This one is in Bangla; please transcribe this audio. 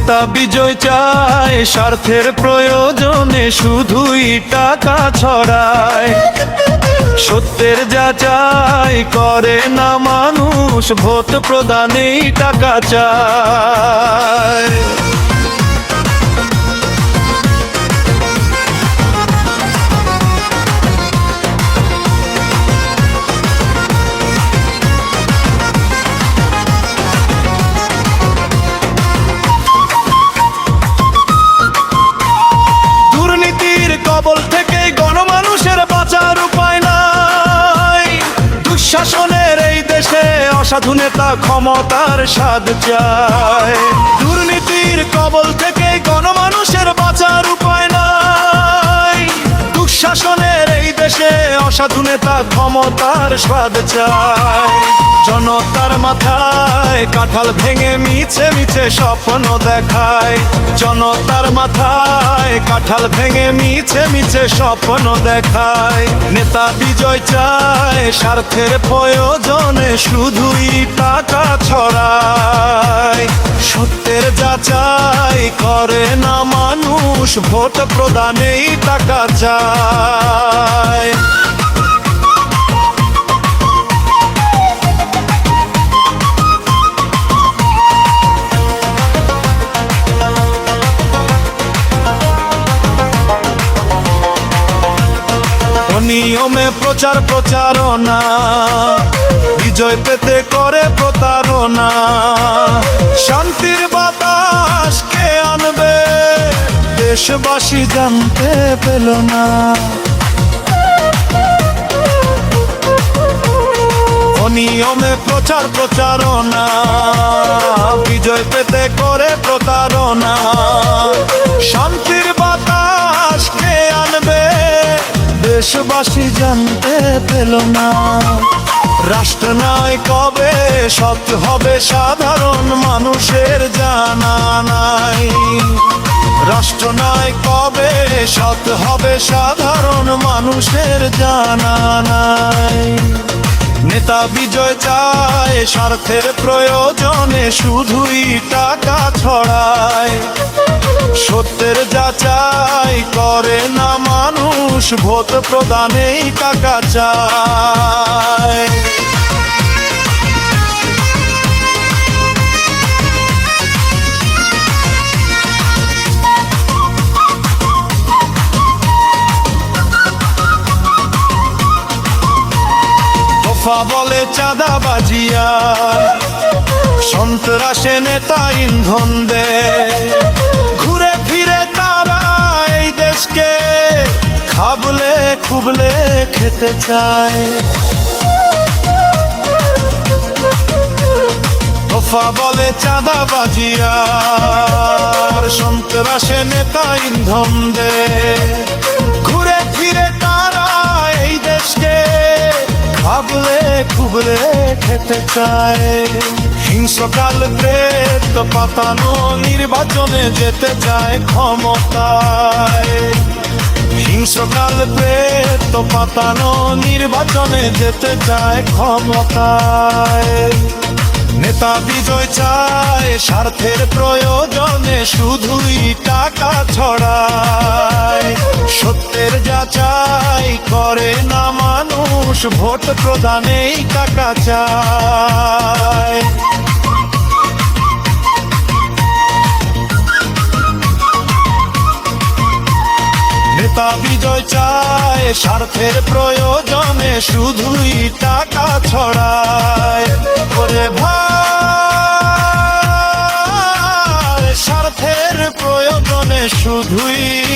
নেতা বিজয় চায়, স্বার্থের প্রয়োজনে শুধুই টাকা ছড়ায়। সত্যের যা যাচাই করে না মানুষ, ভোট প্রদানেই টাকা চায়। দুঃশাসনের এই দেশে অসাধু নেতা ক্ষমতার স্বাদ চায়। দুর্নীতির কবল থেকে গণমানুষের বাঁচার অসাধু নেতা ক্ষমতার স্বাদ চায়। জনতার মাথায় কাঁঠাল ভেঙে মিছে মিছে স্বপ্ন দেখায়। জনতার মাথায় কাঁঠাল ভেঙে মিছে মিছে স্বপ্ন দেখায়। নেতা বিজয় চায় স্বার্থের প্রয়োজনে শুধুই টাকা ছড়ায়। সত্যের যাচাই করে না মানুষ, ভোট প্রদানেই টাকা চায়। নিয়মে প্রচার প্রচারণা। বিজয় পেতে করে প্রতারণা। শান্তির বাতাস কে আনবে, দেশবাসী জানতে পেল না। নিয়মে প্রচার প্রচারণা, বিজয় পেতে করে প্রতারণা। শান্তির দেশবাসী জানতে পেল না। রাষ্ট্র নয় কবে, সৎ হবে সাধারণ মানুষের জানা নাই। রাষ্ট্র নয় কবে, সৎ হবে সাধারণ মানুষের জানা নাই। নেতা বিজয় চায়, স্বার্থের প্রয়োজনে শুধুই টাকা ছড়ায়। সত্যের যাচাই করে না মানুষ ভোট প্রদানেই টাকা চায়। বলে চাঁদা বাজিয়া সন্ত্রাসে নেতা ইন্ধন দে খুবলে খেতে চায়। দফা বলে চাঁদা বাজিয়া সন্ত্রাসে নেতা ইন্ধন দে। ঘুরে ফিরে তারা এই দেশকে খাবলে খুবলে খেতে চায়। হিংসকাল প্রেত পাতানো নির্বাচনে যেতে চায় ক্ষমতায়। হিংসকাল প্রেত পাতানো নির্বাচনে যেতে চায় ক্ষমতায়। নেতা বিজয় চায় স্বার্থের প্রয়োজনে শুধুই টাকা ছড়ায়। সত্যের যাচাই করে না মানুষ, ভোট প্রদানেই টাকা চায়। জনতা বিজয় চায় স্বার্থের প্রয়োজনে শুধুই টাকা ছড়ায়। করে ভাই স্বার্থের প্রয়োজনে শুধুই